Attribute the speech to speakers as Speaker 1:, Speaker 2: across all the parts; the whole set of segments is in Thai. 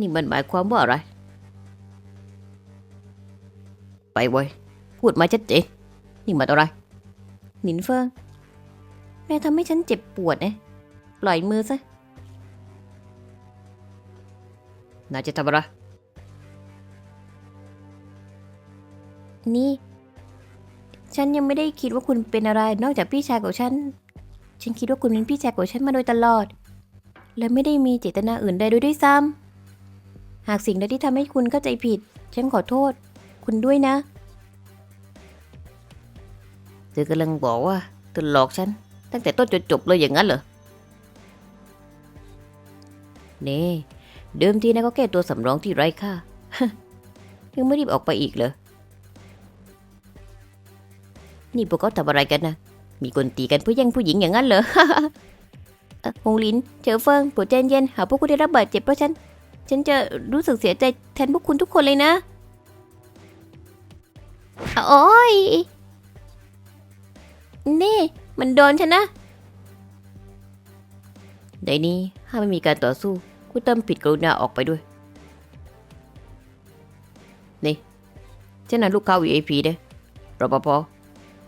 Speaker 1: นี่มันหมายความว่าอะไร ไปเว้ยพูดมาชัดเจนนี่มันอะไร หนินเฟิง แม่ทำให้ฉันเจ็บปวดนะปล่อยมือซะน่าจะทำอะไร นี่ ฉันยังไม่ได้คิดว่าคุณเป็นอะไร นอกจากพี่ชายของฉัน ฉันคิดว่าคุณเป็นพี่ชายของฉันมาโดยตลอด และไม่ได้มีเจตนาอื่นใดด้วยซ้ำ หากสิ่งใดที่ทำให้คุณเข้าใจผิด ฉันขอโทษ คุณด้วยนะ เธอกำลังบอกว่าเธอหลอกฉัน ตั้งแต่ต้นจนจบเลยอย่างนั้นเหรอ นี่ เดิมทีนะก็แค่ตัวสำรองที่ไร้ค่ายังไม่รีบออกไปอีกเหรอ นี่พวกเขาทำอะไรกันนะ มีคนตีกันเพื่อแย่งผู้หญิงอย่างนั้นเหรอเอ่อหงลินเฉอเฟิงโปรดใจเย็น หากพวกคุณได้รับบาดเจ็บเพราะฉัน ฉันจะรู้สึกเสียใจแทนพวกคุณทุกคนเลยนะ โอ้ย นี่ มันโดนฉันนะในนี้ห้าไม่มีการต่อสู้คุณเติมผิดกรุณาออกไปด้วย นี่ฉันน่ะลูกค้า VIP เด้รปภ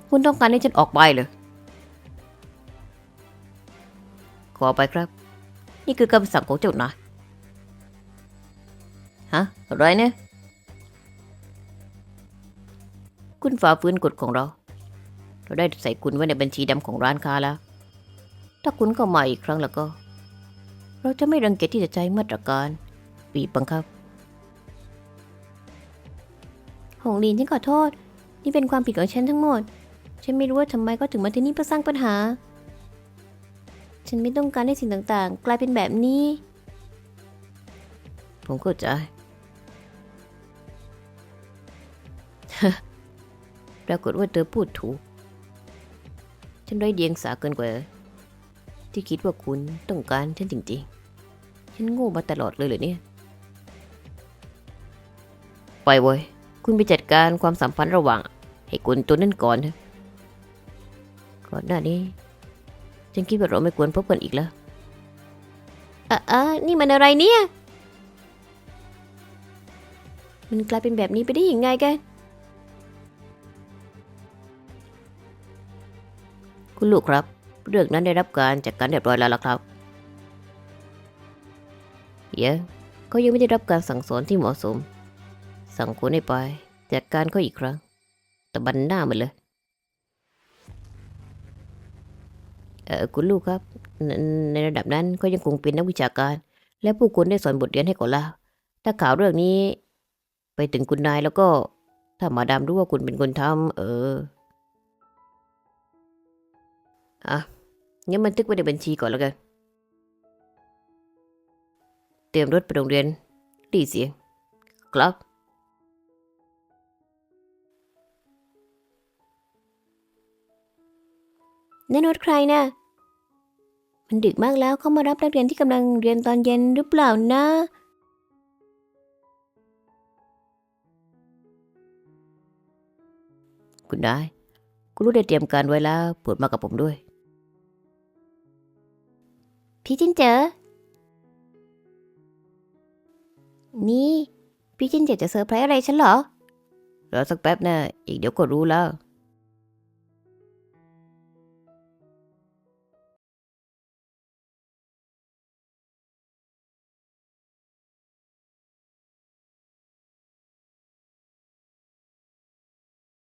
Speaker 1: คุณต้องการให้ฉันออกไปเหรอขอไปครับ นี่คือคำสั่งของเจ้านาย ฮะ อะไรเนี่ย คุณฝ่าฝืนกฎของเรา เราได้ใส่คุณไว้ในบัญชีดำของร้านค้าแล้ว ถ้าคุณเข้ามาอีกครั้งแล้วก็ เราจะไม่รังเกียจที่จะใช้มาตรการปีบบังคับ หงลีนฉันขอโทษ นี่เป็นความผิดของฉันทั้งหมด ฉันไม่รู้ว่าทำไมก็ถึงมาที่นี่เพื่อสร้างปัญหา ฉันไม่ต้องการให้สิ่งต่างๆ กลายเป็นแบบนี้ ผมเข้าใจ ปรากฏว่าเธอพูดถูก ฉันไร้เดียงสาเกินกว่า ที่คิดว่าคุณต้องการฉันจริงๆ ฉันโง่มาตลอดเลยเหรอเนี่ย ไปเว้ย คุณไปจัดการความสัมพันธ์ระหว่าง ให้คุณตัวนั่นก่อนเถอะก่อนหน้านี้ ฉันคิดว่าเราไม่ควรพบกันอีกแล้วอะอะนี่มันอะไรเนี่ย มันกลายเป็นแบบนี้ไปได้ยังไงกัน คุณลูกครับ เรื่องนั้นได้รับการจัดการเรียบร้อยแล้วล่ะครับเยังเขายังไม่ได้รับการสั่งสอนที่เหมาะสม สั่งคนให้ไป จัดการเขาอีกครั้งตะบันหน้ามันเลย เออคุณลูกครับ ในระดับนั้นเขายังคงเป็นนักวิชาการ และผู้คนได้สอนบทเรียนให้ก่อนแล้วถ้าข่าวเรื่องนี้ ไปถึงคุณนายแล้วก็ ถ้ามาดามรู้ว่าคุณเป็นคนทำเออ อะงั้นบันทึกไว้ในบัญชีก่อนแล้วกัน เตรียมรถไปโรงเรียนรีเสียง ครับ นั่นรถใครนะ่ะมันดึกมากแล้วเขามารับนักเรียนที่กำลังเรียนตอนเย็นหรือเปล่านะ คุณได้ คุณรู้ได้เตรียมการไว้แล้วปวดมากับผมด้วย พี่จินเจอ นี่ พี่จินเจอจะเซอร์ไพรส์อะไรฉันเหรอ รอสักแป๊บนะ อีกเดี๋ยวก็รู้แล้ว